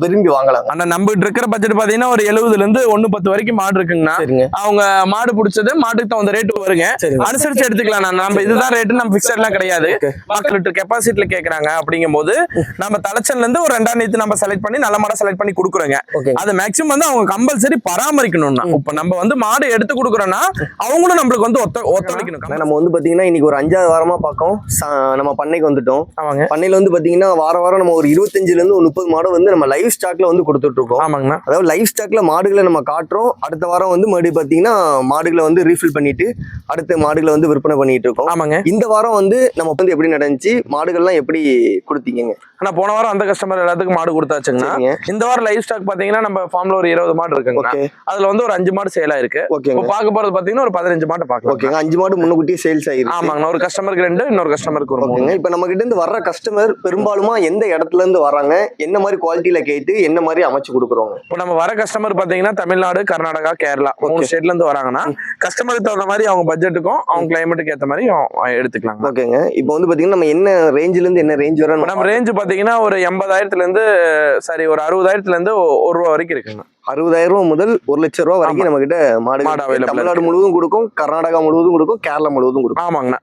விரும்பி வாங்கலாங்க. ஆனா நம்மகிட்ட இருக்கிற பட்ஜெட் பாத்தீங்கன்னா ஒரு எழுபதுல இருந்து ஒண்ணு பத்து வரைக்கும் மாடு இருக்குங்கண்ணா. அவங்க மாடு பிடிச்சது மாட்டுக்கு தகுந்த ரேட் வருங்க. அனுசரிச்சு எடுத்துக்கலாம் நம்ம இதுதான் ரேட்டு நம்ம பிக்சர்லாம் கிடையாது. மக்கள் லிட்டர் கெப்பாசிட்டில கேக்குறாங்க அப்படிங்கும் போது நம்ம தலைச்சன்ல இருந்து ஒரு ரெண்டாம் நேத்து நம்ம செலக்ட் பண்ணி நல்ல மாடை செலக்ட் பண்ணி கொடுக்குறோங்க. அது மேக்ஸிமம் வந்து அவங்க கம்பல்சரி பராமரிக்கணும்னா இப்ப நம்ம வந்து மாடு எடுத்து கொடுக்குறோம்னா அவங்களும் நம்மளுக்கு வந்து ஒத்த ஒத்துழைக்கணும். நம்ம வந்து பாத்தீங்கன்னா இன்னைக்கு ஒரு அஞ்சாவது வாரமா பார்க்கோம் நம்ம பண்ணைக்கு வந்துட்டோம். பண்ணையில வந்து பாத்தீங்கன்னா வார வாரம் நம்ம ஒரு இருபத்தஞ்சுல இருந்து முப்பது மாடு வந்து நம்ம லைவ் ஸ்டாக்ல வந்து கொடுத்துட்டு இருக்கோம் ஆமாங்கண்ணா. அதாவது லைவ் ஸ்டாக்ல மாடுகளை நம்ம காட்டுறோம். அடுத்த வாரம் வந்து மறுபடியும் பாத்தீங்கன்னா மாடுகளை வந்து ரீஃபில் பண்ணிட்டு அடுத்த மாடுகளை வந்து விற்பனை பண்ணிட்டு இருக்கோம். ஆமாங்க. இந்த வாரம் வந்து நம்ம வந்து எப்படி நடந்துச்சு? மாடுகள்லாம் எப்படி கொடுத்தீங்க ஆனா போன வாரம் அந்த கஸ்டமர் எல்லாத்துக்கும் மாடு கொடுத்தாச்சுங்கண்ணா. சரிங்க. இந்த வாரம் லைவ் ஸ்டாக் பாத்தீங்கன்னா நம்ம ஃபார்ம்ல ஒரு இருபது மாடு இருக்குங்க ஓகே. அதுல வந்து ஒரு அஞ்சு மாடு சேல் ஆயிருக்கு. இப்போ பார்க்க போறது பாத்தீங்கன்னா ஒரு பதினஞ்சு மாடு பார்க்கலாம். ஓகேங்க. அஞ்சு மாடு முன்னுக்கூட்டியே சேல்ஸ் ஆயிருக்கு ஆமாங்கண்ணா. ஒரு கஸ்டமருக்கு ரெண்டு இன்னொரு கஸ்டமருக்கு ஒரு இப்ப நம்ம கிட்ட இருந்து வர்ற கஸ்டமர் பெரும்பாலுமா எந்த இடத்துல இருந்து வராங்க? என்ன மாதிரி குவாலிட்டியில கேட்டு என்ன மாதிரி அமைச்சு கொடுக்குறோங்க இப்போ நம்ம வர கஸ்டமர் பாத்தீங்கன்னா தமிழ்நாடு கர்நாடகா கேரளா மூணு ஸ்டேட்ல இருந்து வராங்கன்னா கஸ்டமருக்கு தகுந்த மாதிரி அவங்க பட்ஜெட்டுக்கும் அவங்க கிளைமேட்டுக்கு ஏத்த மாதிரி எடுத்துக்கலாம் ஓகேங்க. இப்போ வந்து பாத்தீங்கன்னா நம்ம என்ன ரேஞ்சில இருந்து என்ன ரேஞ்ச் வர நம்ம ரேஞ்ச் பார்த்தீங்கன்னா ஒரு எண்பதாயிரத்துல இருந்து சரி ஒரு அறுபதாயிரத்துல இருந்து ஒரு ரூபா வரைக்கும் இருக்குங்க. அறுபதாயிரம் ரூபாய் முதல் ஒரு லட்சம் ரூபாய் வரைக்கும் நம்ம கிட்ட மாடு தமிழ்நாடு முழுவதும் கொடுக்கும் கர்நாடகா முழுவதும் கொடுக்கும் கேரளா முழுவதும் கொடுக்கும். ஆமாங்கண்ணா.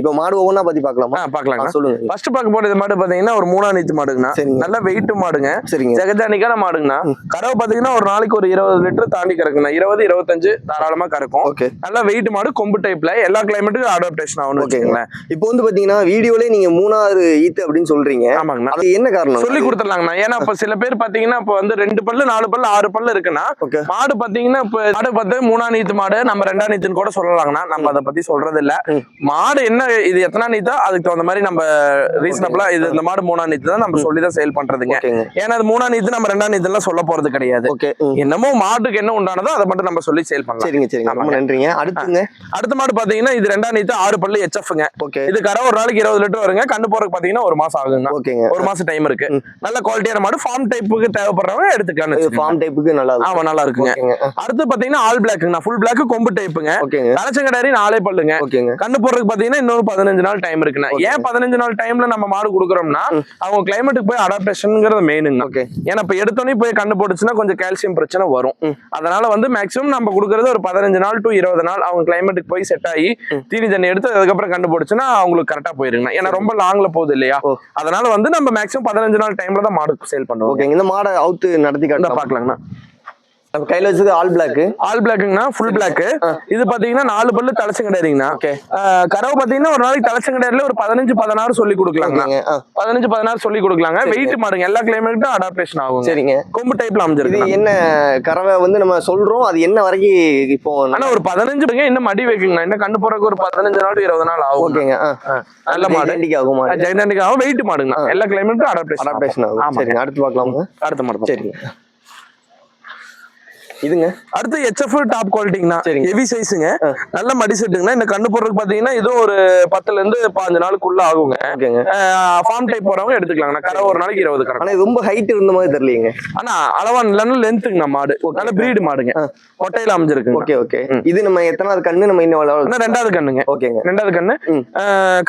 இப்போ மாடு ஒவ்வொன்றா பத்தி ஆ, பாக்கலாங்கண்ணா சொல்லுங்க. ஃபர்ஸ்ட் பார்க்க போறது மாடு பாத்தீங்கன்னா ஒரு மூணா நீத்து மாடுங்கண்ணா. நல்ல வெயிட் மாடுங்க. சரிங்க. ஜெகஜானிக்கான மாடுங்கண்ணா. கறவை பாத்தீங்கன்னா ஒரு நாளைக்கு ஒரு இருபது லிட்டர் தாண்டி கறக்குண்ணா இருபது இருபத்தஞ்சு தாராளமா கறக்கும். நல்ல வெயிட் மாடு கொம்பு டைப்ல எல்லா கிளைமேட்டுக்கும் அடாப்டேஷன் ஆகணும் ஓகேங்க. வச்சுக்கோங்களேன். இப்போ வந்து பாத்தீங்கன்னா வீடியோலயே நீங்க மூணாறு ஈத்து அப்படின்னு சொல்றீங்க. ஆமாங்கண்ணா. அது என்ன காரணம்? சொல்லி கொடுத்துடலாங்கண்ணா. ஏன்னா இப்ப சில பேர் பாத்தீங்கன்னா இப்ப வந்து ரெண்டு பல்லு நாலு பல்லு ஆறு பல்லு இருக்குன்னா மாடு பாத்தீங்கன்னா இப்ப மாடு பார்த்து மூணா நீத்து மாடு நம்ம ரெண்டா நீத்துன்னு கூட சொல்லலாங்கண்ணா. நம்ம அதை பத்தி சொல்றது இல்ல. மாடு என்ன இது எத்தனா நீத்தோ அதுக்கு தகுந்த மாதிரி நம்ம ரீசனபிளா இது இந்த மாடு மூணா நீத்து தான் நம்ம சொல்லி தான் சேல் பண்றதுங்க. ஏன்னா அது மூணா நீத்து நம்ம ரெண்டா நீத்து எல்லாம் சொல்ல போறது கிடையாது. என்னமோ மாட்டுக்கு என்ன உண்டானதோ அதை மட்டும் நம்ம சொல்லி சேல் பண்ணலாம். சரிங்க சரிங்க. ரொம்ப. நன்றிங்க. அடுத்துங்க. அடுத்த மாடு பாத்தீங்கன்னா இது ரெண்டா நீத்து ஆறு பல்லு எச்எஃப்ங்க ஓகே. இது கரை ஒரு நாளைக்கு இருபது லிட்டர் வருங்க. கண்ணு போறதுக்கு பாத்தீங்கன்னா ஒரு மாசம் ஆகுங்க ஒரு மாசம் டைம் இருக்கு. நல்ல குவாலிட்டியான மாடு ஃபார்ம் டைப்புக்கு தேவைப்படுறவங்க எடுத்துக்கலாம் ஃபார்ம் டைப்புக்கு நல்லா ஆமா நல்லா இருக்குங்க. அடுத்து பாத்தீங்கன்னா ஆல் பிளாக்குங்கண்ணா ஃபுல் பிளாக் கொம்பு டைப்புங்க தலைச்சங்கடாரி நாலே பல்லுங்க. கண்ணு போடுறதுக்கு பாத்தீங்கன்னா இன்னொரு பதினஞ்சு நாள் டைம் இருக்குண்ணா. ஏன் பதினஞ்சு நாள் டைம்ல நம்ம மாடு கொடுக்குறோம்னா. அவங்க கிளைமேட்டுக்கு போய் அடாப்டேஷன்ங்கிறது மெயினுங்க ஓகே. ஏன்னா இப்ப எடுத்தோடனே போய் கண்ணு போட்டுச்சுன்னா கொஞ்சம் கால்சியம் பிரச்சனை வரும். அதனால வந்து மேக்ஸிமம் நம்ம கொடுக்கறது ஒரு பதினஞ்சு நாள் டு இருபது நாள் அவங்க கிளைமேட்டுக்கு போய் செட் ஆகி. தீனி தண்ணி எடுத்து அதுக்கப்புறம் கண்டு போட்டுச்சுன்னா அவங்களுக்கு கரெக்டா போயிருங்க. ஏன்னா ரொம்ப லாங்ல போகுது இல்லையா. அதனால வந்து நம்ம மேக்ஸிமம் பதினஞ்சு நாள் டைம்ல தான் மாடு சேல் பண்ணுவோம். ஓகேங்க. இந்த மாடை அவுத்து நடத்தி பாக்கலாங்கண்ணா. நம்ம கையில வச்சது ஆல் பிளாக் ஆல் பிளாக்குங்கண்ணா ஃபுல் பிளாக். இது பாத்தீங்கன்னா நாலு பல்லு தலைச்சங்கடாரிங்கண்ணா ஓகே கறவை பாத்தீங்கன்னா ஒரு நாளைக்கு தலைச்சங்கடாரில ஒரு பதினஞ்சு பதினாறு சொல்லி கொடுக்கலாங்க பதினஞ்சு பதினாறு சொல்லி கொடுக்கலாங்க. வெயிட் மாடுங்க எல்லா கிளைமேட்டும் அடாப்டேஷன் ஆகும் சரிங்க. கொம்பு டைப்ல இது அமைஞ்சிருக்கு என்ன கறவை வந்து நம்ம சொல்றோம். அது என்ன வரைக்கும் இப்போ ஆனா ஒரு பதினஞ்சு இன்னும் மடி வைக்குங்கண்ணா இன்னும் கண்டு போறதுக்கு ஒரு பதினஞ்சு நாள் இருபது நாள் ஆகும் ஓகேங்க. நல்ல மாடு. ஆகும் மாடு. ஜெயநாண்டிக் ஆகும். வெயிட் மாடுங்க. எல்லா கிளைமேட்டும் அடாப்டேஷன் அடாப்டேஷன் ஆகும். சரிங்க. அடுத்து பார்க்கலாமா? அடுத்த மாடு சரிங்க. இதுங்க. அடுத்து ஹெச்எஃப் டாப் குவாலிட்டிங்கண்ணா. ஹெவி சைஸுங்க. நல்ல மடி செட்டுங்கண்ணா இந்த கண்ணு போடுறதுக்கு பாத்தீங்கன்னா இதுவும் ஒரு பத்துல இருந்து பாஞ்சு நாளுக்குள்ள ஆகுங்க. ஓகேங்க. ஃபார்ம் டைப் போறவங்க எடுத்துக்கலாங்கண்ணா. கரை ஒரு நாளைக்கு இருபது கரை ஆனா இது ரொம்ப ஹைட் இருந்த மாதிரி தெரியலீங்க ஆனா அளவா இல்லைன்னா லென்த்துங்கண்ணா மாடு. நல்ல பிரீடு மாடுங்க. கொட்டையில அமைஞ்சிருக்குங்க. Okay okay. இது நம்ம எத்தனாவது கண்ணு நம்ம இன்னும் ரெண்டாவது கண்ணுங்க. ஓகேங்க. ரெண்டாவது கண்ணு.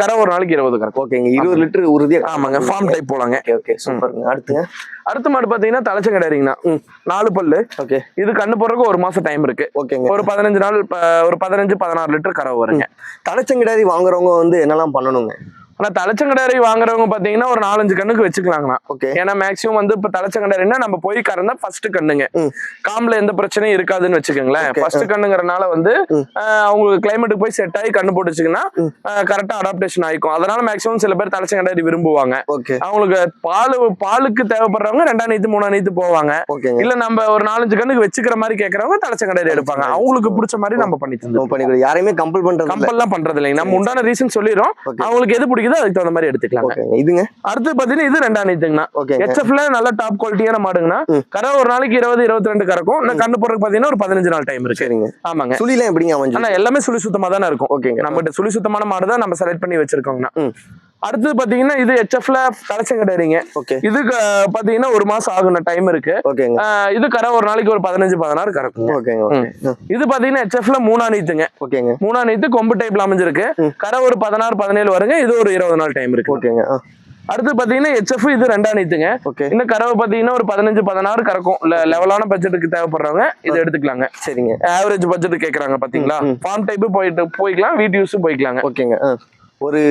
கரை ஒரு நாளைக்கு இருபது கரை ஓகேங்க. இருபது லிட்டர் உறுதியா ஆமாங்க. ஃபார்ம் டைப் போலாங்க. ஓகே. சூப்பருங்க. அடுத்துங்க. அடுத்த மாடு பாத்தீங்கன்னா தலைச்சங்கடாரிங்கண்ணா ம். நாலு பல்லு. ஓகே. இது கண்ணு போறதுக்கு ஒரு மாசம் டைம் இருக்கு. ஓகேங்க. ஒரு பதினஞ்சு நாள் ஒரு பதினஞ்சு பதினாறு லிட்டர் கறவை வருங்க. தலைச்சங்கிடாரி வாங்குறவங்க வந்து என்னெல்லாம் பண்ணணுங்க? ஆனா தலைச்சங்கடாரி வாங்குறவங்க பாத்தீங்கன்னா ஒரு நாலஞ்சு கண்ணுக்கு வச்சுக்கலாங்கண்ணா. ஓகே. ஏன்னா மேக்ஸிமம் வந்து இப்ப தலைச்சங்கடாரின்னா நம்ம போய் கறந்தா ஃபர்ஸ்ட் கண்ணுங்க. காம்புல எந்த பிரச்சனையும் இருக்காதுன்னு வச்சுக்கோங்களேன். ஃபர்ஸ்ட் கண்ணுங்கிறனால வந்து அவங்களுக்கு கிளைமேட்டுக்கு போய் செட் ஆகி கண்ணு போட்டுச்சுங்கன்னா ம். கரெக்டா அடாப்டேஷன் ஆயிக்கும். அதனால மேக்ஸிமம் சில பேர் தலைச்சங்கடாரி விரும்புவாங்க. அவங்களுக்கு பால் பாலுக்கு தேவைப்படுறவங்க ரெண்டாம் நீத்து மூணாம் நீத்து போவாங்க. இல்ல நம்ம ஒரு நாலஞ்சு கண்ணுக்கு வச்சுக்கிற மாதிரி கேக்குறவங்க தலைச்சங்கடாரி எடுப்பாங்க. அவங்களுக்கு பிடிச்ச மாதிரி நம்ம பண்ணி தந்தோம் யாரையுமே கம்பல் பண்றது இல்ல கம்பல்லாம் பண்றது இல்லைங்க நம்ம உண்டான ரீசன் சொல்லிடுறோம். அவங்களுக்கு எது பிடிக்குதோ அதுக்கு தகுந்த மாதிரி எடுத்துக்கலாம் இதுங்க? அடுத்து பாத்தீங்கன்னா இது ரெண்டாம் நீத்துங்கண்ணா நல்ல டாப் குவாலிட்டியான மாடுங்கண்ணா. கரை ஒரு நாளைக்கு இருபது இருபத்தி ரெண்டு கறக்கும். இந்த கண்ணு போறதுக்கு பாத்தீங்கன்னா ஒரு பதினஞ்சு நாள் டைம் இருக்கு. சரிங்க. ஆமாங்க. சுழிலாம் எப்படிங்க அமைஞ்சு எல்லாமே சுழி சுத்தமா தானே இருக்கும். ஓகேங்க. நம்மகிட்ட சுழி சுத்தமான மாடு தான் நம்ம செலக்ட் பண்ணி வச்சிருக்கோங்கண்ணா. ம். அடுத்து பாத்தீங்கன்னா இது ஹெச்எஃப்ல தலைச்சங்கடாரிங்க ஓகே இதுக்கு பாத்தீங்கன்னா ஒரு மாசம் ஆகுன டைம் இருக்கு. ஓகேங்க இது கரை ஒரு நாளைக்கு ஒரு பதினஞ்சு பதினாறு கறக்குங்க ஓகேங்க ஓகே இது பாத்தீங்கன்னா ஹெச்எஃப்ல மூணா நீத்துங்க. ஓகேங்க மூணா நீத்து கொம்பு டைப்ல அமைஞ்சிருக்கு. கரை ஒரு பதினாறு பதினேழு வருங்க. இது ஒரு இருபது நாள் டைம் இருக்கு. ஓகேங்க. அடுத்து பாத்தீங்கன்னா ஹெச்எஃப் இது ரெண்டா நீத்துங்க. ஓகே இன்னும் கறவை பாத்தீங்கன்னா ஒரு பதினஞ்சு பதினாறு கறக்கும். இல்ல லெவலான பட்ஜெட்டுக்கு தேவைப்படுறவங்க இதை எடுத்துக்கலாங்க. சரிங்க. ஆவரேஜ் பட்ஜெட் கேக்குறாங்க பாத்தீங்களா. ஃபார்ம் டைப் போயிட்டு போய்க்கலாம். வீட்டு யூஸும் போய்க்கலாங்க. ஓகேங்க. ஒரு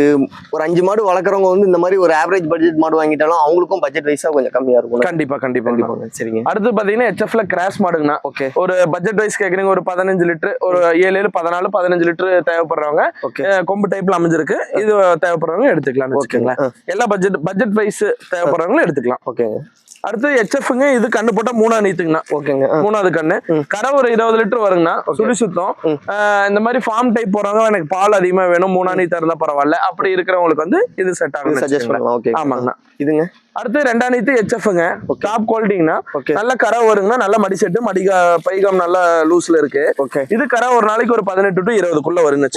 ஒரு அஞ்சு மாடு வளர்க்குறவங்க வந்து இந்த மாதிரி ஒரு ஆவரேஜ் பட்ஜெட் மாடு வாங்கிட்டாலும் அவங்களுக்கும் பட்ஜெட் வைஸா கொஞ்சம் கம்மியா இருக்கும் கண்டிப்பா கண்டிப்பா கண்டிப்பாங்க. சரிங்க. அடுத்து பாத்தீங்கன்னா ஹெச்எஃப்ல கிராஸ் மாடுங்கண்ணா. ஓகே. ஒரு பட்ஜெட் வைஸ் கேக்குறீங்க ஒரு பதினஞ்சு லிட்டர் ஒரு ஏழு ஏழு பதினாலு பதினஞ்சு லிட்டர் தேவைப்படுறவங்க ஓகே. கொம்பு டைப்ல அமைஞ்சிருக்கு. இது தேவைப்படுறவங்க எடுத்துக்கலாம் ஓகேங்க. வச்சுக்கோங்களேன். எல்லா பட்ஜெட் பட்ஜெட் வைஸ் தேவைப்படுறவங்களும் எடுத்துக்கலாம். ஓகேங்க. அடுத்து ஹெச்எஃப்ங்க இது கண்ணு போட்டா மூணா நீத்துங்கண்ணா. ஓகேங்க. மூணாவது கண்ணு. கரை ஒரு இருபது லிட்டர் வருங்கண்ணா. சுழி சுத்தம். இந்த மாதிரி ஃபார்ம் டைப் போறவங்க எனக்கு பால் அதிகமா வேணும். மூணா நீ தரல பரவாயில்ல. அப்படி இருக்கிறவங்களுக்கு வந்து இது செட் ஆகும் சஜஸ்ட் பண்ணலாம். ஓகே ஆமாங்கண்ணா இதுங்க? அடுத்து ரெண்டாம் நீத்து ஹெச்எஃப்ங்க. டாப் குவாலிட்டிங்கண்ணா ஓகே நல்ல கரை வருங்கண்ணா நல்ல மடி செட்டு மடிகா பைகாம் நல்ல லூஸ்ல இருக்கு. ஓகே இது கரை ஒரு நாளைக்கு ஒரு பதினெட்டு டு இருபதுக்குள்ள வருங்க.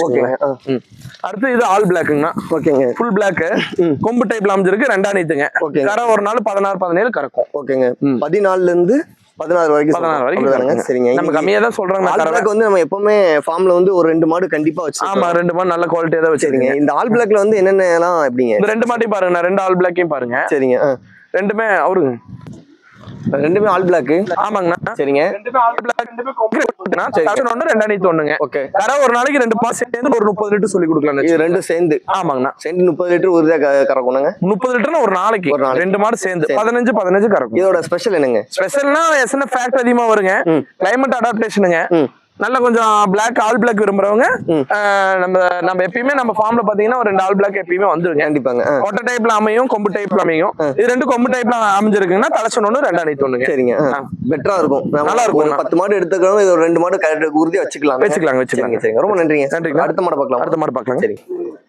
அடுத்து இது ஆல் பிளாக்குங்கண்ணா ஓகேங்க ஃபுல் பிளாக். கொம்பு டைப்ல அமைஞ்சிருக்கு ஓகேங்க கரை ஒரு நாள் பதினாறு பதினேழு கறக்கும். ஓகேங்க. பதினாலுல இருந்து பதினாறு வரைக்கும் பதினாறு. சரிங்க. நம்ம கம்மியா தான் சொல்றாங்க ஆல் வந்து நம்ம எப்பவுமே ஃபார்ம்ல வந்து ஒரு ரெண்டு மாடு கண்டிப்பா ஆமா வச்சிருக்கோம் ரெண்டு மாடு நல்ல குவாலிட்டியா தான் வச்சிருக்கீங்க. இந்த ஆல் பிளாக்ல வந்து என்னென்னலாம் எப்படிங்க? ரெண்டு மாட்டையும் பாருங்க ரெண்டு ஆல் பிளாக்கையும் பாருங்க. சரிங்க. ரெண்டுமே அவருங்க ரெண்டுமே ஆல் பிளாக் ஆமாங்கண்ணா. சரிங்க. ரெண்டுமே ஆல் பிளாக் ரெண்டுமே ஒன்று ரெண்டு அணித்து ஒண்ணுங்க. ஓகே. கரை ஒரு நாளைக்கு ரெண்டு பாஸ் சேர்ந்து ஒரு முப்பது லிட்டர் சொல்லி கொடுக்கலாம் இது ரெண்டும் சேர்ந்து. ஆமாங்கண்ணா. சேர்ந்து முப்பது லிட்டர் க- கறக்கணுங்க? முப்பது லிட்டர்னா ஒரு நாளைக்கு. ஒரு. ரெண்டு மாடு சேர்ந்து. சரி. பதினஞ்சு பதினஞ்சு கறக்கும் இதோட ஸ்பெஷல் என்னங்க? ஸ்பெஷல்னா எஸ்என்எஃப் ஃபேக்ட் அதிகமா வருங்க. கிளைமேட் அடாப்டேஷனுங்க. நல்ல கொஞ்சம் பிளாக் ஆல் பிளாக் விரும்புறவங்க நம்ம நம்ம எப்பயுமே நம்ம ஃபார்ம்ல பாத்தீங்கன்னா ஒரு ரெண்டு ஆல் பிளாக் எப்பயுமே வந்துருங்க. கண்டிப்பாங்க. ஆ. கொட்டை டைப்ல அமையும் கொம்பு டைப்ல அமையும். இது ரெண்டு கொம்பு டைப்ல அமைஞ்சிருக்குங்கன்னா தலைச்சன் ஒண்ணு ரெண்டா நீத்து ஒண்ணுங்க. சரிங்க. பெட்டரா இருக்கும். நல்லா இருக்கும். பத்து மாடு எடுத்துக்கிறோம் இது ஒரு ரெண்டு மாடு கரெக்ட் உறுதியா வச்சுக்கலாம் வச்சுக்கலாம் வச்சுக்கலாம் சரிங்க ரொம்ப நன்றிங்க. நன்றிங்க. அடுத்த மாடு பார்க்கலாம். அடுத்த மாடு பார்க்கலாங்க சரி.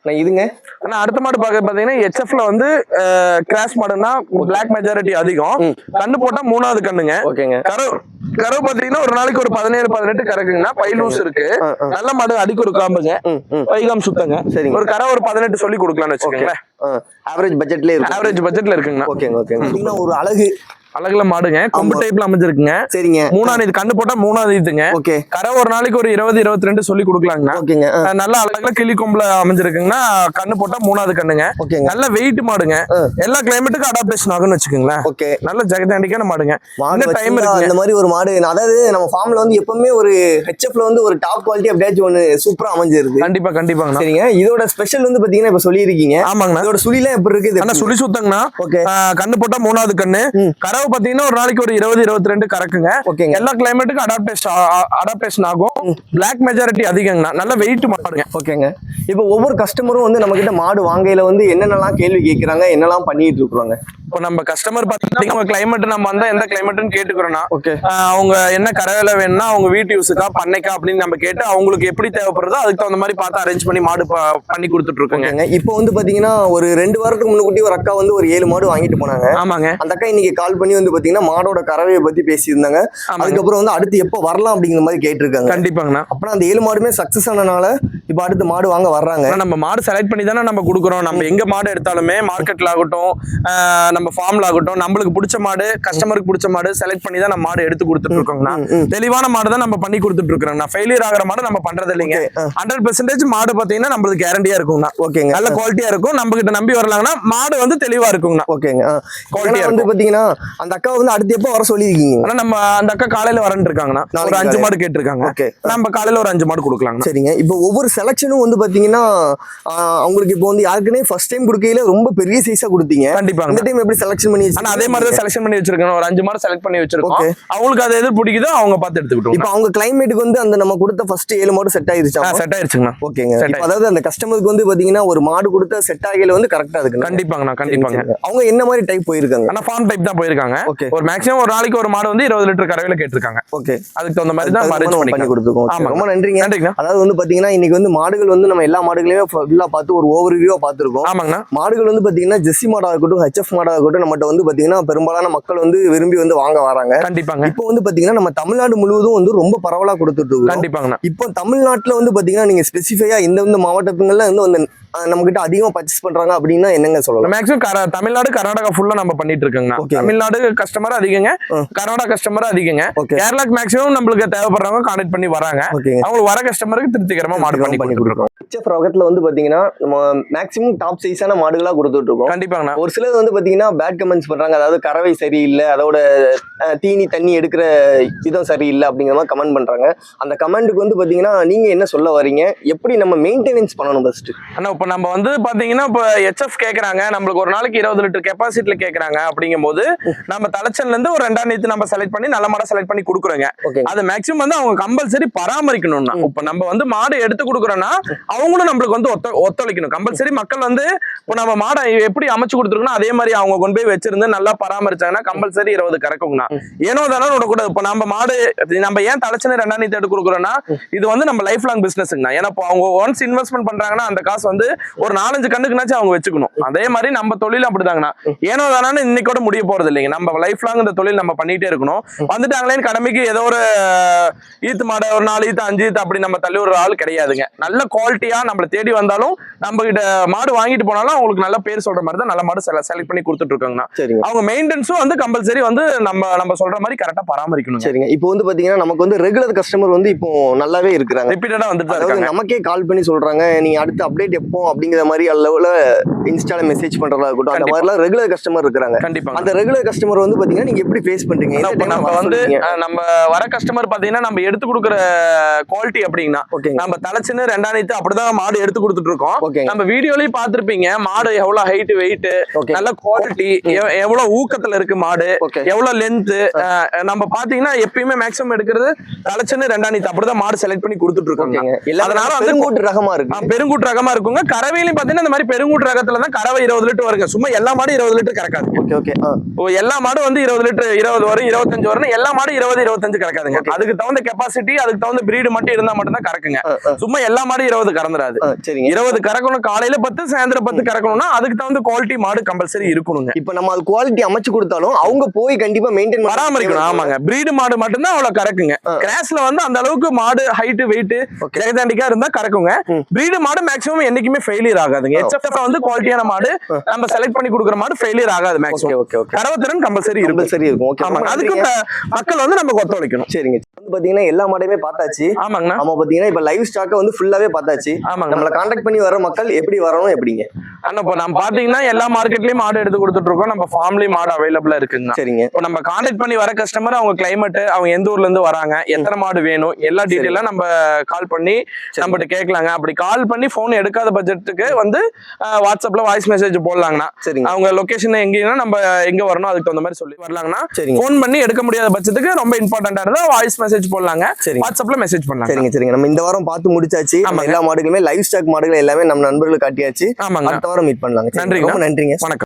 நான் இதுங்க? ஆனா அடுத்த மாடு பார்க்க பாத்தீங்கன்னா ஹெச்எஃப்ல வந்து கிராஸ் மாடுன்னா பிளாக் மெஜாரிட்டி அதிகம். கண்ணு போட்டா மூணாவது கண்ணுங்க. ஓகேங்க. கறவு கறவு பாத்தீங்கன்னா ஒரு நாளைக்கு ஒரு பதினேழு பதினெட்டு கறக்குங்கன்னா பை லூஸ் இருக்கு. நல்ல மாடு அடிக்கு ஒரு காம்புங்க பைகாம் சுத்தங்க. சரிங்க. ஒரு கரை ஒரு பதினெட்டு சொல்லி கொடுக்கலாம்னு வச்சுக்கோங்களேன். ஆவரேஜ் பட்ஜெட்லயே இருக்கும் ஆவரேஜ் பட்ஜெட்ல இருக்குங்கண்ணா. ஓகேங்க ஓகேங்க. ஒரு அழகு. அழகுல மாடுங்க. கொம்பு. டைப்ல அமைஞ்சிருக்குங்க. சரிங்க. மூணாவது இது கண்ணு போட்டா மூணாவது இதுங்க. ஓகே. கரை ஒரு நாளைக்கு ஒரு இருபது இருபத்தி ரெண்டு சொல்லி கொடுக்கலாங்கண்ணா. ஓகேங்க. நல்ல அழகுல கிளி கொம்புல அமைஞ்சிருக்குங்கன்னா கண்ணு போட்டா மூணாவது கண்ணுங்க. ஓகேங்க. நல்ல வெயிட் மாடுங்க. எல்லா கிளைமேட்டுக்கும் அடாப்டேஷன் ஆகும்னு வச்சுக்கோங்களேன். ஓகே. நல்ல ஜெகஜாண்டிக்கான மாடுங்க. டைம் இருக்குங்க. அந்த மாதிரி ஒரு மாடு அதாவது நம்ம ஃபார்ம்ல வந்து எப்பவுமே ஒரு ஹெச்எஃப்ல வந்து ஒரு டாப் குவாலிட்டி அப்படியாச்சும் ஒன்று சூப்பரா அமைஞ்சிருக்கு கண்டிப்பா கண்டிப்பாங்கண்ணா. சரிங்க. இதோட ஸ்பெஷல் வந்து பாத்தீங்கன்னா இப்ப சொல்லியிருக்கீங்க. ஆமாங்கண்ணா. இதோட சுழிலாம் எப்படி இருக்கு இது ஆனா சுழி சுத்தங்கண்ணா. ஓகே. கண்ணு போட்டா மூணாவது கண்ணு. ம். கறவை பாத்தீங்கன்னா ஒரு நாளைக்கு ஒரு இருபது இருபத்தி ரெண்டு கறக்குங்க. ஓகேங்க. எல்லா கிளைமேட்டுக்கும் அடாப்டேஷன் அடாப்டேஷன் ஆகும். பிளாக் மெஜாரிட்டி அதிகங்கண்ணா நல்ல வெயிட் மாடுங்க ஓகேங்க. இப்போ ஒவ்வொரு கஸ்டமரும் வந்து நம்ம கிட்ட மாடு வாங்கையில வந்து என்னென்னலாம் கேள்வி கேட்கறாங்க என்னெல்லாம் பண்ணிட்டு இருக்கிறாங்க? இப்போ நம்ம கஸ்டமர் பார்த்தீங்கன்னா கிளைமேட் நம்ம வந்தா எந்த கிளைமேட்னு கேட்டுக்கிறோம்னா அவங்க என்ன கரையில வேணும்னா அவங்க வீட்டு யூஸுக்கா பண்ணைக்கா அப்படின்னு நம்ம கேட்டு அவங்களுக்கு எப்படி தேவைப்படுதோ அதுக்கு தகுந்த மாதிரி பார்த்து அரேஞ்ச் பண்ணி மாடு பண்ணி கொடுத்துட்டு இருக்கோங்க இப்போ வந்து பாத்தீங்கன்னா ஒரு ரெண்டு வாரத்துக்கு முன்னுக்கூட்டி ஒரு அக்கா வந்து ஒரு ஏழு மாடு வாங்கிட்டு போனாங்க. ஆமாங்க. அந்த அக்கா இன்னைக்கு கால் பண்ணி வந்து பாத்தீங்கன்னா மாடோட கறவையை பத்தி பேசியிருந்தாங்க. அதுக்கப்புறம் வந்து அடுத்து எப்போ வரலாம் அப்படிங்கிற மாதிரி கேட்டிருக்காங்க. கண்டிப்பாங்கண்ணா. அப்புறம் அந்த ஏழு மாடுமே சக்சஸ் ஆனனால இப்போ அடுத்து மாடு வாங்க வர்றாங்க. நம்ம மாடு செலக்ட் பண்ணி தானே நம்ம கொடுக்குறோம். நம்ம எங்க மாடு எடுத்தாலுமே மார்க்கெட்ல ஆகட்டும் நம்ம ஃபார்ம்ல ஆகட்டும் நம்மளுக்கு பிடிச்ச மாடு கஸ்டமருக்கு பிடிச்ச மாடு செலக்ட் பண்ணி தான் நம்ம மாடு எடுத்து கொடுத்துட்டு இருக்கோங்கண்ணா. தெளிவான மாடு தான் நம்ம பண்ணி கொடுத்துட்டு இருக்கோம் ஃபெயிலியர் ஆகிற மாடு நம்ம பண்றது இல்லைங்க. ஹண்ட்ரட் பெர்சன்டேஜ் மாடு பாத்தீங்கன்னா நம்மளுக்கு கேரண்டியா இருக்குங்கண்ணா. ஓகேங்க நல்ல குவாலிட்டியா இருக்கும். நம்ம கிட்ட நம்பி வரலாங்கன்னா மாடு வந்து தெளிவா இருக்குங்கண்ணா. ஓகேங்க ஏன்னா வந்து பாத்தீங்கன்னா அந்த அக்கா வந்து அடுத்து எப்போ வர சொல்லியிருக்கீங்க? ஆனா நம்ம அந்த அக்கா காலையில வரேன் இருக்காங்கண்ணா. ஒரு அஞ்சு. மாடு கேட்டிருக்காங்க. ஓகே. நம்ம காலையில ஒரு அஞ்சு மாடு கொடுக்கலாங்கண்ணா. சரிங்க. இப்போ ஒவ்வொரு செலக்ஷனும் வந்து பாத்தீங்கன்னா அவங்களுக்கு இப்போ வந்து யாருக்குனே ஃபர்ஸ்ட் டைம் கொடுக்கையில ரொம்ப பெரிய சைஸா கொடுத்தீங்க. கண்டிப்பாங்க. இந்த டைம் எப்படி செலக்ஷன் பண்ணி ஆனா அதே மாதிரி தான் செலக்ஷன் பண்ணி வச்சிருக்கோம். ஒரு அஞ்சு மாடு செலக்ட் பண்ணி வச்சிருக்கோம். அவங்களுக்கு அது எது பிடிக்குதோ அவங்க பார்த்து எடுத்துக்கிட்டோம் இப்போ அவங்க கிளைமேட்டுக்கு வந்து அந்த நம்ம கொடுத்த ஃபர்ஸ்ட் ஏழு மாடு செட் ஆயிருச்சா? செட் ஆயிருச்சுங்கண்ணா. ஓகேங்க. அதாவது அந்த கஸ்டமருக்கு வந்து பாத்தீங்கன்னா ஒரு மாடு கொடுத்த செட் ஆகையில வந்து கரெக்டா இருக்கு கண்டிப்பாங்கண்ணா கண்டிப்பாங்க. அவங்க என்ன மாதிரி டைப் போயிருக்காங்க? ஆனா ஃபார்ம் டைப் தான் போயிருக்காங்க. ஓகே ஒரு மேக்ஸிமம் ஒரு நாளைக்கு ஒரு மாடு வந்து இருபது லிட்டர் கறவையில கேட்டிருக்காங்க. ஓகே அதுக்கு தகுந்த மாதிரி தான் அரேஞ்ச் பண்ணி கொடுத்துருக்கோம். ரொம்ப நன்றிங்க. நன்றிங்கண்ணா அதாவது வந்து பாத்தீங்கன்னா இன்னைக்கு வந்து மாடுகள் வந்து நம்ம எல்லா மாடுகளையுமே ஃபுல்லா பார்த்து ஒரு ஓவர் வியூவா பார்த்துருக்கோம். ஆமாங்கண்ணா மாடுகள் வந்து பாத்தீங்கன்னா ஜெர்சி மாடா இருக்கட்டும் ஹெச்எஃப் மாடா இருக்கட்டும் நம்மகிட்ட வந்து பாத்தீங்கன்னா பெரும்பாலான மக்கள் வந்து விரும்பி வந்து வாங்க வராங்க. கண்டிப்பாங்க. இப்போ வந்து பாத்தீங்கன்னா நம்ம தமிழ்நாடு முழுவதும் வந்து ரொம்ப பரவலா கொடுத்துட்டு இருக்கோம் கண்டிப்பாங்கண்ணா. இப்போ தமிழ்நாட்டுல வந்து பாத்தீங்கன்னா நீங்க ஸ்பெசிஃபையா இந்த இந்த மாவட்டத்துங்கள்ல வந்து வந்து நம்ம கிட்ட அதிகமா பர்ச்சேஸ் பண்றாங்க அப்படின்னா என்னங்க சொல்லலாம்? மேக்ஸிமம் தமிழ்நாடு கர்நாடகா ஃபுல்லா நம்ம பண்ணிட்டு இருக்கோங்க. தமிழ்நாடு கஸ்டமர் அதிகங்க. கர்நாடகா கஸ்டமர் அதிகங்க. ஓகே கேரளாக்கு மேக்ஸிமம் நம்மளுக்கு தேவைப்படுறவங்க கான்டாக்ட் பண்ணி வராங்க. அவங்களுக்கு வர கஸ்டமருக்கு திருப்திகரமா மாடு பண்ணி பண்ணி கொடுத்துருக்கோம். ஹெச்எஃப் ரகத்துல வந்து பாத்தீங்கன்னா நம்ம மேக்ஸிமம் டாப் சைஸான மாடுகளா கொடுத்துட்டு இருக்கோம் கண்டிப்பாங்கண்ணா. ஒரு சிலர் வந்து பாத்தீங்கன்னா பேட் கமெண்ட்ஸ் பண்றாங்க. அதாவது கறவை சரியில்லை அதோட தீனி தண்ணி எடுக்கிற விதம் சரியில்லை அப்படிங்கிற மாதிரி கமெண்ட் பண்றாங்க. அந்த கமெண்ட்டுக்கு வந்து பாத்தீங்கன்னா நீங்க என்ன சொல்ல வரீங்க எப்படி நம்ம மெயின்டெனன்ஸ் பண்ணணும் ஃபர்ஸ்ட் அண்ணா இப்போ நம்ம வந்து பாத்தீங்கன்னா இப்போ ஹெச்எஃப் கேக்குறாங்க. நம்மளுக்கு ஒரு நாளைக்கு இருபது லிட்டர் கெப்பாசிட்டில கேக்குறாங்க அப்படிங்கும்போது நம்ம தலைச்சன்ல இருந்து ஒரு ரெண்டாம் நீத்து நம்ம செலக்ட் பண்ணி நல்ல மாடை செலக்ட் பண்ணி கொடுக்குறோங்க. அது மேக்ஸிமம் வந்து அவங்க கம்பல்சரி பராமரிக்கணும்னா. இப்போ நம்ம வந்து மாடு எடுத்து கொடுக்குறோம்னா அவங்களும் நம்மளுக்கு வந்து ஒத்த ஒத்துழைக்கணும். கம்பல்சரி மக்கள் வந்து இப்போ நம்ம மாடை எப்படி அமைச்சு கொடுத்துருக்கணும் அதே மாதிரி அவங்க கொண்டு போய் வச்சிருந்து நல்லா பராமரிச்சாங்கன்னா கம்பல்சரி இருபது கறக்குங்கண்ணா. ஏனோ தானே விடக்கூடாது. இப்போ நம்ம மாடு நம்ம ஏன் தலைச்சனை ரெண்டாம் நீத்து எடுத்து கொடுக்குறோம்னா இது வந்து நம்ம லைஃப் லாங் பிசினஸ்ங்கண்ணா ஏன்னா இப்போ அவங்க ஒன்ஸ் இன்வெஸ்ட்மெண்ட் பண்றாங்கன்னா அந்த காசு வந்து ஒரு நாலஞ்சு கண்ணுக்குனாச்சும் அவங்க வச்சுக்கணும். அதே மாதிரி நம்ம தொழில் அப்படிதாங்கண்ணா. ஏனோ தானே இன்னைக்கோட முடிய போறது இல்லைங்க. நம்ம லைஃப் லாங் இந்த தொழில் நம்ம பண்ணிட்டே இருக்கணும். வந்துட்டாங்களேன்னு கடமைக்கு ஏதோ ஒரு ஈத்து மாடை ஒரு நாலு ஈத்து அஞ்சு ஈத்து அப்படி நம்ம தள்ளி ஒரு ஆள் கிடையாதுங்க. நல்ல குவாலிட்டியா நம்மளை தேடி வந்தாலும் நம்ம கிட்ட மாடு வாங்கிட்டு போனாலும் அவங்களுக்கு நல்ல பேர் சொல்ற மாதிரி தான் நல்ல மாடு செலக்ட் பண்ணி கொடுத்துட்டு இருக்காங்கண்ணா அவங்க மெயின்டெனன்ஸும் வந்து கம்பல்சரி வந்து நம்ம நம்ம சொல்ற மாதிரி கரெக்டா பராமரிக்கணும் சரிங்க. இப்போ வந்து பாத்தீங்கன்னா நமக்கு வந்து ரெகுலர் கஸ்டமர் வந்து இப்போ நல்லாவே இருக்கிறாங்க. ரிப்பீட்டடா வந்துட்டு நமக்கே கால் பண்ணி சொல்றாங்க. நீங்க அடுத்த அப்டேட் எப்போ அப்படிங்கிற மாதிரி அளவுல இன்ஸ்டால மெசேஜ் பண்றதா இருக்கட்டும் அந்த. மாதிரிலாம் ரெகுலர் கஸ்டமர் இருக்கிறாங்க. கண்டிப்பா அந்த ரெகுலர் கஸ்டமர் வந்து பாத்தீங்கன்னா நீங்க எப்படி ஃபேஸ் பண்றீங்க? நம்ம வந்து நம்ம வர கஸ்டமர் பாத்தீங்கன்னா நம்ம எடுத்து கொடுக்குற குவாலிட்டி அப்படின்னா ஓகேங்க. நம்ம தலைச்சின்னு ரெண்டாயிரத்து அப்படிதான் மாடு எடுத்து கொடுத்துட்டு இருக்கோம். நம்ம வீடியோலயும் பார்த்திருப்பீங்க மாடு எவ்வளவு ஹைட் வெயிட் ஓகே. நல்ல குவாலிட்டி எவ்வளவு ஊக்கத்துல இருக்கு மாடு ஓகே. எவ்வளவு லென்த் நம்ம பாத்தீங்கன்னா எப்பயுமே மேக்ஸிமம் எடுக்கிறது தலைச்சன்னு ரெண்டாயிரத்து அப்படிதான் மாடு செலக்ட் பண்ணி கொடுத்துட்டு எல்லாமே அதனால வந்து பெருங்கூட்டு ரகமா இருக்குங்க. கறவையிலும் பாத்தீங்கன்னா இந்த மாதிரி பெருங்கூட்டு ரகத்துல தான் கறவை இருபது லிட்டர் வருங்க. சும்மா எல்லா மாடும் இருபது லிட்டர் கறக்காது. Okay okay. ஓ எல்லா மாடும் வந்து இருபது லிட்டர் இருபது வரும் இருபத்தஞ்சு வரும் எல்லா மாடும் இருபது இருபத்தஞ்சு கறக்காதுங்க. அதுக்கு தகுந்த கெப்பாசிட்டி அதுக்கு தகுந்த பிரீடு மட்டும் இருந்தா மட்டும் தான் கறக்குங்க சும்மா எல்லா மாடும் இருபது கறந்துடாது. சரிங்க. இருபது கறக்கணும் காலையில பத்து சாயந்தரம் பத்து கறக்கணும்னா அதுக்கு தகுந்த குவாலிட்டி மாடு கம்பல்சரி இருக்கணுங்க. இப்போ நம்ம அது குவாலிட்டி அமைச்சு கொடுத்தாலும் அவங்க போய் கண்டிப்பா மெயின்டைன் பராமரிக்கணும் ஆமாங்க. பிரீடு மாடு மட்டும்தான் அவ்வளவு கறக்குங்க. கிராஸ்ல வந்து அந்த அளவுக்கு மாடு ஹைட் வெயிட். ஜெகதாண்டிக்கா இருந்தா கறக்குங்க. பிரீடு மாடு மேக்ஸிமம் என்னைக்குமே ஃபெயிலியர் ஆகாதுங்க. ஆ. எச்எஃப் வந்து குவாலிட்டியான மாடு ஆ. நம்ம செலக்ட் பண்ணி கொடுக்குற மாடு ஃபெயிலியர் ஆகாது ஓகே மேக்ஸிமம் ஓகே ஓகே கறவத்திறன் கம்பல்சரி இருக்கும். சரி இருக்கும். ஓகே ஆமாங்க. அதுக்கு மக்கள் வந்து நமக்கு ஒத்துழைக்கணும் சரிங்க. வந்து பாத்தீங்கன்னா எல்லா மாடையுமே பார்த்தாச்சு. ஆமாங்கண்ணா ஆமா பாத்தீங்கன்னா இப்ப லைவ் ஸ்டாக்க வந்து ஃபுல்லாவே பார்த்தாச்சு. ஆமாங்க. நம்மள காண்டாக்ட் பண்ணி வர மக்கள் எப்படி வரணும் எப்படிங்க? அண்ணா இப்போ நம்ம பாத்தீங்கன்னா எல்லா மார்க்கெட்லயும் மாடு எடுத்து கொடுத்துட்டு இருக்கோம். நம்ம ஃபார்ம்லயும் மாடு அவைலபிளா இருக்குங்க. சரிங்க. இப்போ நம்ம கான்டாக்ட் பண்ணி வர கஸ்டமர் அவங்க கிளைமேட் அவங்க எந்த ஊர்ல இருந்து வராங்க எத்தனை மாடு வேணும் எல்லா டீட்டெயிலா நம்ம கால் பண்ணி நம்மகிட்ட கேட்கலாங்க. அப்படி கால் பண்ணி போன் எடுக்காத பட்ஜெட்டுக்கு வந்து வாட்ஸ்அப்ல வாய்ஸ் மெசேஜ் போடலாங்கண்ணா. சரிங்க. அவங்க லொகேஷன் எங்கேன்னா நம்ம எங்க வரணும் அதுக்கு தகுந்த மாதிரி சொல்லி வரலாங்கண்ணா. சரிங்க. ஃபோன் பண்ணி எடுக்க முடியாத பட்சத்துக்கு ரொம்ப இம்பார்ட்டண்டா இருந்தா வாய்ஸ் மெசேஜ் போடலாங்க. சரிங்க. வாட்ஸ்அப்ல மெசேஜ் பண்ணலாங்க. சரிங்க சரிங்க. நம்ம இந்த வாரம் பார்த்து முடிச்சாச்சு. எல்லா மாடுகளுமே லைவ் ஸ்டாக் மாடுகள் எல்லாமே நம்ம நண்பர்களுக்கு காட்டியாச்சு. ஆமாங்க. அடுத்த வாரம் மீட் பண்ணலாங்க. நன்றிங்க. ரொம்ப நன்றிங்க. வணக்கம்.